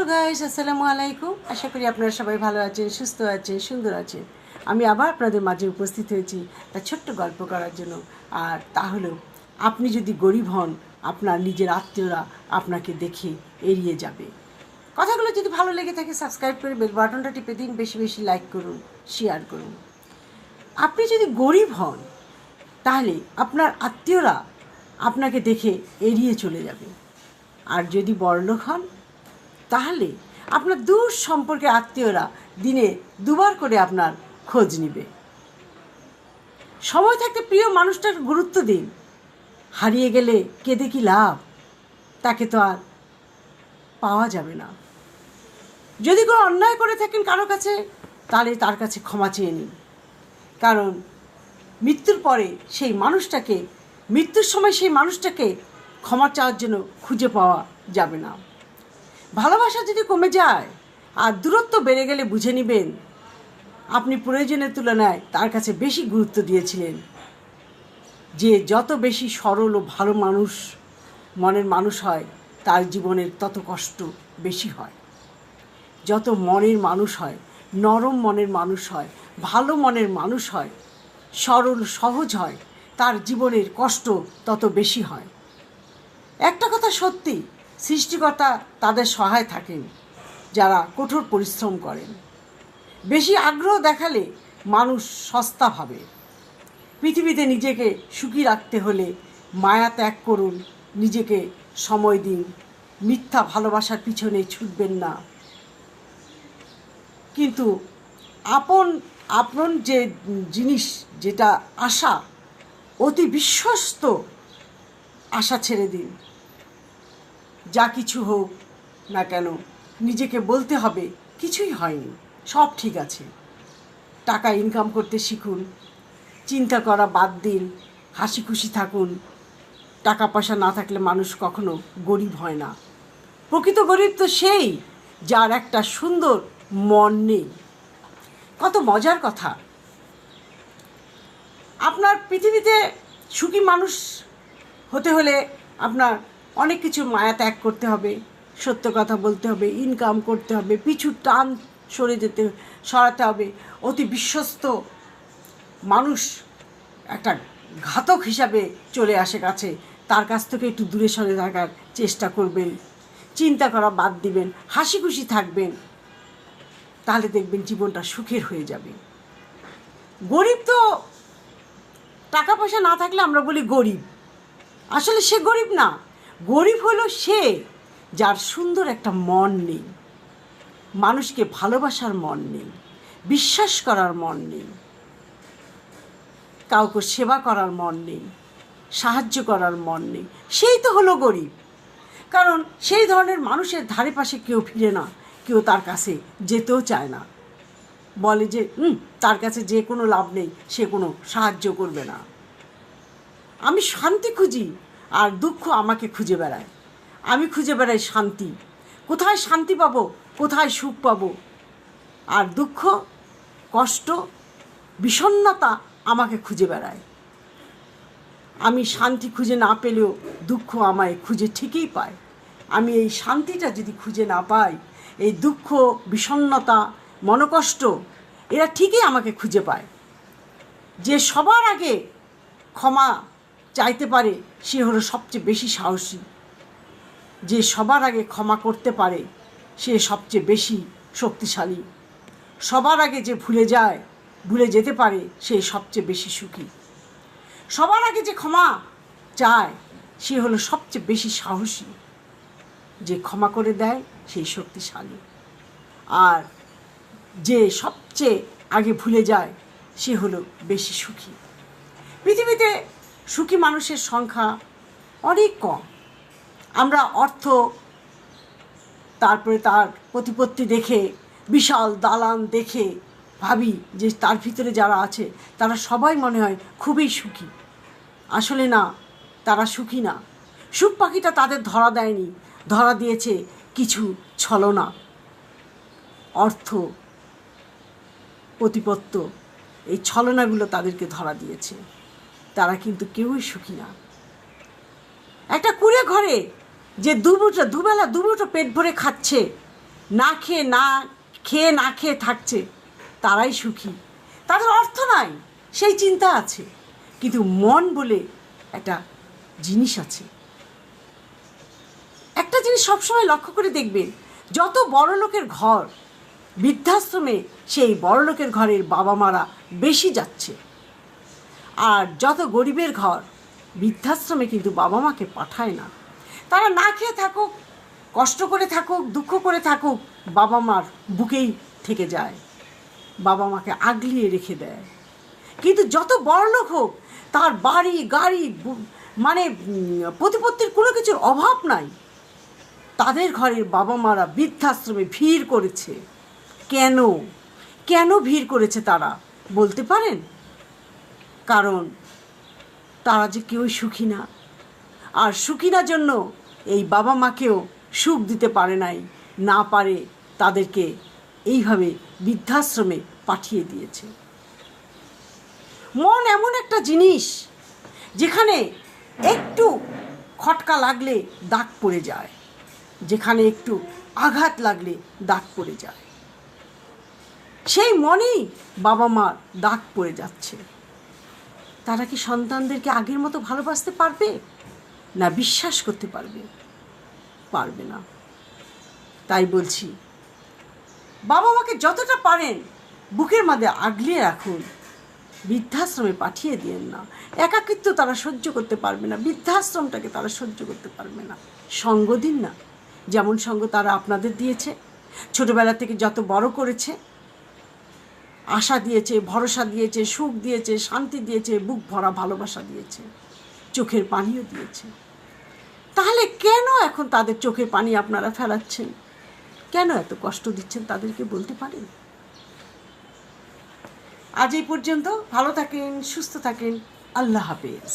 Hello guys আসসালামু আলাইকুম আশা করি আপনারা সবাই ভালো আছেন, সুস্থ আছেন, সুন্দর আছেন। আমি আবার আপনাদের মাঝে উপস্থিত হয়েছি একটা ছোট্ট গল্প করার জন্য। আর তাহলেও আপনি যদি গরিব হন, আপনার নিজের আত্মীয়রা আপনাকে দেখে এড়িয়ে যাবে। কথাগুলো যদি ভালো লেগে থাকে সাবস্ক্রাইব করে বেল বাটনটা টিপে দিন। বেশি বেশি লাইক করুন শেয়ার করুন। আপনি যদি গরিব হন, তাহলে আপনার আত্মীয়রা আপনাকে দেখে এড়িয়ে চলে যাবে। আর যদি বড়লোক হন তাহলে আপনার দূর সম্পর্কে আত্মীয়রা দিনে দুবার করে আপনার খোঁজ নেবে। সময় থাকতে প্রিয় মানুষটার গুরুত্ব দিন। হারিয়ে গেলে কেঁদে কি লাভ? তাকে তো আর পাওয়া যাবে না। যদি কোনো অন্যায় করে থাকেন কারও কাছে, তাহলে তার কাছে ক্ষমা চেয়ে নিন। কারণ মৃত্যুর পরে সেই মানুষটাকে, মৃত্যুর সময় সেই মানুষটাকে ক্ষমা চাওয়ার জন্য খুঁজে পাওয়া যাবে না। ভালোবাসা যদি কমে যায়, আর দূরত্ব বেড়ে গেলে বুঝে নেবেন, আপনি প্রয়োজনের তুলনায় তার কাছে বেশি গুরুত্ব দিয়েছিলেন। যে যত বেশি সরল ও ভালো মানুষ মনের মানুষ হয়, তার জীবনের তত কষ্ট বেশি হয়। যত মনের মানুষ হয়, নরম মনের মানুষ হয়, ভালো মনের মানুষ হয়, সরল সহজ হয়, তার জীবনের কষ্ট তত বেশি হয়। একটা কথা সত্যি সৃষ্টিকর্তা তাদের সহায় থাকেন, যারা কঠোর পরিশ্রম করেন। বেশি আগ্রহ দেখালে মানুষ সস্তা ভাবে। পৃথিবীতে নিজেকে সুখী রাখতে হলে মায়া ত্যাগ করুন, নিজেকে সময় দিন, মিথ্যা ভালোবাসার পিছনে ছুটবেন না। কিন্তু আপন আপন যে জিনিস যেটা আশা, অতি বিশ্বস্ত আশা ছেড়ে দিন। যা কিছু হোক না কেন, নিজেকে বলতে হবে, কিছুই হয়নি, সব ঠিক আছে। টাকা ইনকাম করতে শিখুন, চিন্তা করা বাদ দিন হাসি খুশি থাকুন। টাকা পয়সা না থাকলে মানুষ কখনো গরিব হয় না। প্রকৃত গরিব তো সেই যার একটা সুন্দর মন নেই। কত মজার কথা। আপনার পৃথিবীতে সুখী মানুষ হতে হলে আপনার অনেক কিছু মায়া ত্যাগ করতে হবে, সত্য কথা বলতে হবে ইনকাম করতে হবে, পিছু টান সরে যেতে, সরাতে হবে। অতি বিশ্বস্ত মানুষ একটা ঘাতক হিসাবে চলে আসে কাছে। তার কাছ থেকে একটু দূরে সরে থাকার চেষ্টা করবেন। চিন্তা করা বাদ দিবেন হাসি খুশি থাকবেন। তাহলে দেখবেন জীবনটা সুখের হয়ে যাবে। গরিব তো টাকা পয়সা না থাকলে আমরা বলি গরিব। আসলে সে গরিব না। গরিব হলো সে যার সুন্দর একটা মন নেই, মানুষকে ভালোবাসার মন নেই, বিশ্বাস করার মন নেই, কাউকে সেবা করার মন নেই, সাহায্য করার মন নেই। সেই তো হলো গরিব। কারণ সেই ধরনের মানুষের ধারে পাশে কেউ ফিরে না, কেউ তার কাছে যেতেও চায় না। বলে যে তার কাছে যে কোনো লাভ নেই, সে কোনো সাহায্য করবে না। আমি শান্তি খুঁজি আর দুঃখ আমাকে খুঁজে বেড়ায়। আমি খুঁজে বেড়াই শান্তি। কোথায় শান্তি পাবো, কোথায় সুখ পাবো? আর দুঃখ, কষ্ট, বিষণ্ণতা আমাকে খুঁজে বেড়ায়। আমি শান্তি খুঁজে না পেলেও দুঃখ আমায় খুঁজে ঠিকই পায়। আমি এই শান্তিটা যদি খুঁজে না পাই, এই দুঃখ, বিষণ্ণতা, মনকষ্ট, এরা ঠিকই আমাকে খুঁজে পায়। যে সবার আগে ক্ষমা চাইতে পারে সে হলো সবচেয়ে বেশি সাহসী। যে সবার আগে ক্ষমা করতে পারে, সে সবচেয়ে বেশি শক্তিশালী। সবার আগে যে ভুলে যায়, ভুলে যেতে পারে, সে সবচেয়ে বেশি সুখী। সবার আগে যে ক্ষমা চায়, সে হলো সবচেয়ে বেশি সাহসী। যে ক্ষমা করে দেয়, সেই শক্তিশালী। আর যে সবচেয়ে আগে ভুলে যায়, সে হলো বেশি সুখী। পৃথিবীতে সুখী মানুষের সংখ্যা অনেক কম। আমরা অর্থ, তারপরে তার প্রতিপত্তি দেখে, বিশাল দালান দেখে ভাবি যে তার ভিতরে যারা আছে, তারা সবাই মনে হয় খুবই সুখী। আসলে না, তারা সুখী না। সুখ পাখিটা তাদের ধরা দেয়নি, ধরা দিয়েছে কিছু ছলনা। অর্থ, প্রতিপত্ত, এই ছলনাগুলো তাদেরকে ধরা দিয়েছে। কিন্তু কেউই সুখী না। একটা কুড়ে ঘরে যে দুমুটো দুবেলা দুমুটো পেট ভরে খাচ্ছে, না খেয়ে না খেয়ে না খেয়ে থাকছে, তারাই সুখী। তাদের অর্থ নাই, সেই চিন্তা আছে। কিন্তু মন বলে একটা জিনিস আছে। একটা জিনিস সবসময় লক্ষ্য করে দেখবেন, যত বড় লোকের ঘর, বৃদ্ধাশ্রমে সেই বড় লোকের ঘরের বাবা মারা বেশি যাচ্ছে। আর যত গরিবের ঘর, বৃদ্ধাশ্রমে কিন্তু বাবা মাকে পাঠায় না। তারা না খেয়ে থাকুক, কষ্ট করে থাকুক, দুঃখ করে থাকুক, বাবা মার বুকেই থেকে যায়। বাবা মাকে আগলিয়ে রেখে দেয়। কিন্তু যত বড় লোক হোক, তার বাড়ি, গাড়ি মানে প্রতিপত্তির কোনো কিছুর অভাব নাই। তাদের ঘরের বাবা মারা বৃদ্ধাশ্রমে ভিড় করেছে। কেন? কেন ভিড় করেছে তারা? বলতে পারেন? কারণ তারা যে কেউ সুখী না। আর সুখী না জন্য এই বাবা মাকেও সুখ দিতে পারে নাই, না পারে তাদেরকে এইভাবে বৃদ্ধাশ্রমে পাঠিয়ে দিয়েছে। মন এমন একটা জিনিস যেখানে একটু খটকা লাগলে দাগ পড়ে যায়, যেখানে একটু আঘাত লাগলে দাগ পড়ে যায়। সেই মনেই বাবা মার দাগ পড়ে যাচ্ছে। তারা কি সন্তানদেরকে আগের মতো ভালোবাসতে পারবে? না, বিশ্বাস করতে পারবে। পারবে না। তাই বলছি, বাবা মাকে যতটা পারেন বুকের মাঝে আগলিয়ে রাখুন। বৃদ্ধাশ্রমে পাঠিয়ে দিয়েন না। একাকিত্ব তারা সহ্য করতে পারবে না। বৃদ্ধাশ্রমটাকে তারা সহ্য করতে পারবে না। সঙ্গ দিন না। যেমন সঙ্গ তারা আপনাদের দিয়েছে। ছোটবেলা থেকে যত বড় করেছে আশা দিয়েছে, ভরসা দিয়েছে, সুখ দিয়েছে, শান্তি দিয়েছে, বুক ভরা ভালোবাসা দিয়েছে, চোখের পানিও দিয়েছে। তাহলে কেন এখন তাদের চোখের পানি আপনারা ফেলাচ্ছেন? কেন এত কষ্ট দিচ্ছেন তাদেরকে বলতে পারেন? আজ এই পর্যন্ত ভালো থাকেন, সুস্থ থাকেন, আল্লাহ হাফেজ।